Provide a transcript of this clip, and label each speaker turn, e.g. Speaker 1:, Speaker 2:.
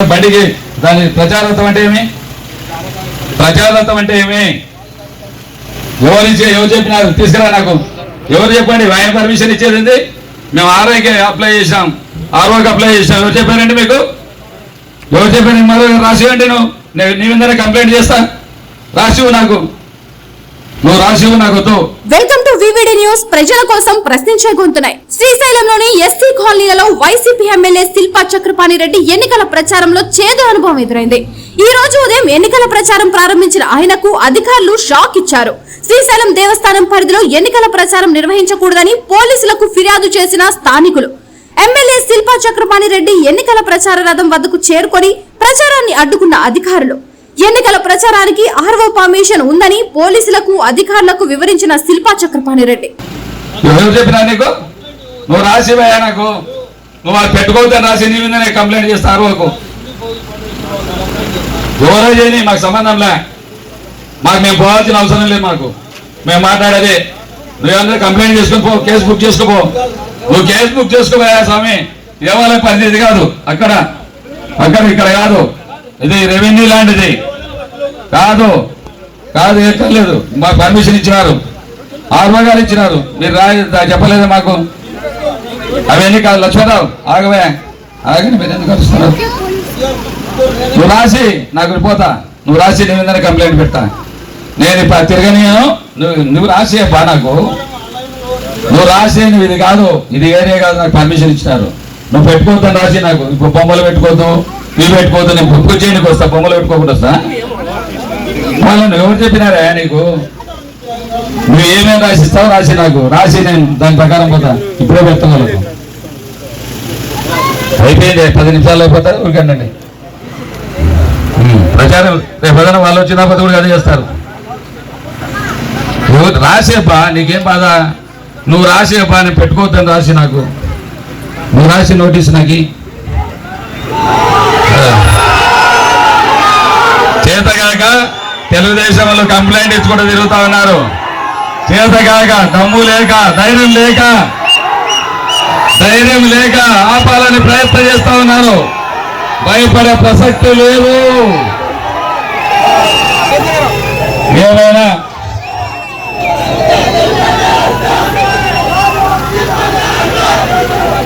Speaker 1: బండికి దాని ప్రచారత్వం అంటే ఏమి? ప్రచారత్వం అంటే ఏమి? ఎవరు ఎవరు చెప్పినారు? తీసుకురా నాకు. ఎవరు చెప్పండి? ఆయన పర్మిషన్ ఇచ్చేది మేము ఆర్ఐకి అప్లై చేసాం ఆర్ఓకి అప్లై చేసాం ఎవరు చెప్పారండి మీకు? ఎవరు చెప్పారు మరో రాసివ్వండి నువ్వు. నేను నీ మీద కంప్లైంట్ చేస్తా. రాసివు నాకు. నువ్వు రాసివు నాకు
Speaker 2: వెల్కమ్ టు వివిడి న్యూస్ ప్రజల కోసం ప్రశ్నించే గొంతున్నాయి కాలనీలలో వైసీపీ ఎమ్మెల్యే శిల్పా చక్రపాణి రెడ్డి ఎన్నికల ప్రచారంలో చేదు అనుభవం ఎదురైంది. ఈ రోజు ఉదయం ఎన్నికల ప్రచారం ప్రారంభించిన ఆయనకు అధికారులు షాక్ ఇచ్చారు. శ్రీశైలం దేవస్థానం పరిధిలో ఎన్నికల ప్రచారం నిర్వహించకూడదని పోలీసులకు ఫిర్యాదు చేసిన స్థానికులు. ఎమ్మెల్యే శిల్పా చక్రపాణి రెడ్డి ఎన్నికల ప్రచార రథం వద్దకు చేరుకొని ప్రచారాన్ని అడ్డుకున్న అధికారులు. ఎన్నికల ప్రచారానికి ఆర్వో పర్మిషన్ ఉందని పోలీసులకు అధికారులకు వివరించిన శిల్పా చక్రపాణి రెడ్డి.
Speaker 1: నువ్వు రాసివయ్యా నాకు. నువ్వు అది పెట్టుకోవద్దని రాసి నీ మీదనే కంప్లైంట్ చేస్తా నాకు ఎవరో చేయని మాకు సంబంధం లే. మాకు మేము పోవాల్సిన అవసరం లేదు మాకు. మేము మాట్లాడేది. నువ్వేందరూ కంప్లైంట్ చేసుకుని పో కేసు బుక్ చేసుకోపో నువ్వు కేసు బుక్ చేసుకోపోయా స్వామి. దేవాలయం పరిధి కాదు. అక్కడ అక్కడ ఇక్కడ కాదు. ఇది రెవెన్యూ లాంటిది. కాదు. కాదు ఎక్కర్లేదు మాకు పర్మిషన్ ఇచ్చినారు. ఆర్మో గారు ఇచ్చినారు. మీరు రా చెప్పలేదు మాకు? అవన్నీ కాదు? లక్ష్మీరావు ఆగవే. ఆగని మీరు ఎందుకు వస్తున్నారు నువ్వు రాసి నాకు పోతా నువ్వు రాసి నీ మీద కంప్లైంట్ పెడతా. నేను ఇప్పుడు తిరగని నువ్వు నువ్వు రాసి బా నాకు. నువ్వు రాసి నువ్వు ఇది కాదు. ఇది ఏరియా కాదు నాకు పర్మిషన్ ఇచ్చినారు. నువ్వు పెట్టుకోవద్దని రాసి నాకు ఇప్పుడు బొమ్మలు పెట్టుకోవద్దు. ఇవి పెట్టుకోవద్దు. నేను బుక్ చేయడానికి వస్తా బొమ్మలు పెట్టుకోకుండా వస్తా. వాళ్ళని ఎవరు చెప్పినారా నీకు? ఏమేమి రాసి రాసిస్తావు రాసి నాకు. రాసి నేను దాని ప్రకారం పోతా. ఇప్పుడే పెడతాను అయిపోయింది. పది నిమిషాలు అయిపోతారు ఊరికండి ప్రచారం రేపు ఏదైనా వాళ్ళు వచ్చిన పది కూడా అదే చేస్తారు. నువ్వు రాసేపా నీకేం బాధ? నువ్వు రాసేపా నేను పెట్టుకోవద్దని రాసి నాకు. నువ్వు రాసి నోటీస్ నాకు చేతగాక తెలుగుదేశం వాళ్ళు కంప్లైంట్ ఇచ్చుకుంటూ తిరుగుతా ఉన్నారు. చేతగాక దమ్ము లేక ధైర్యం లేక ధైర్యం లేక ఆపాలని ప్రయత్నం చేస్తా ఉన్నారు భయపడే ప్రసక్తి లేదు.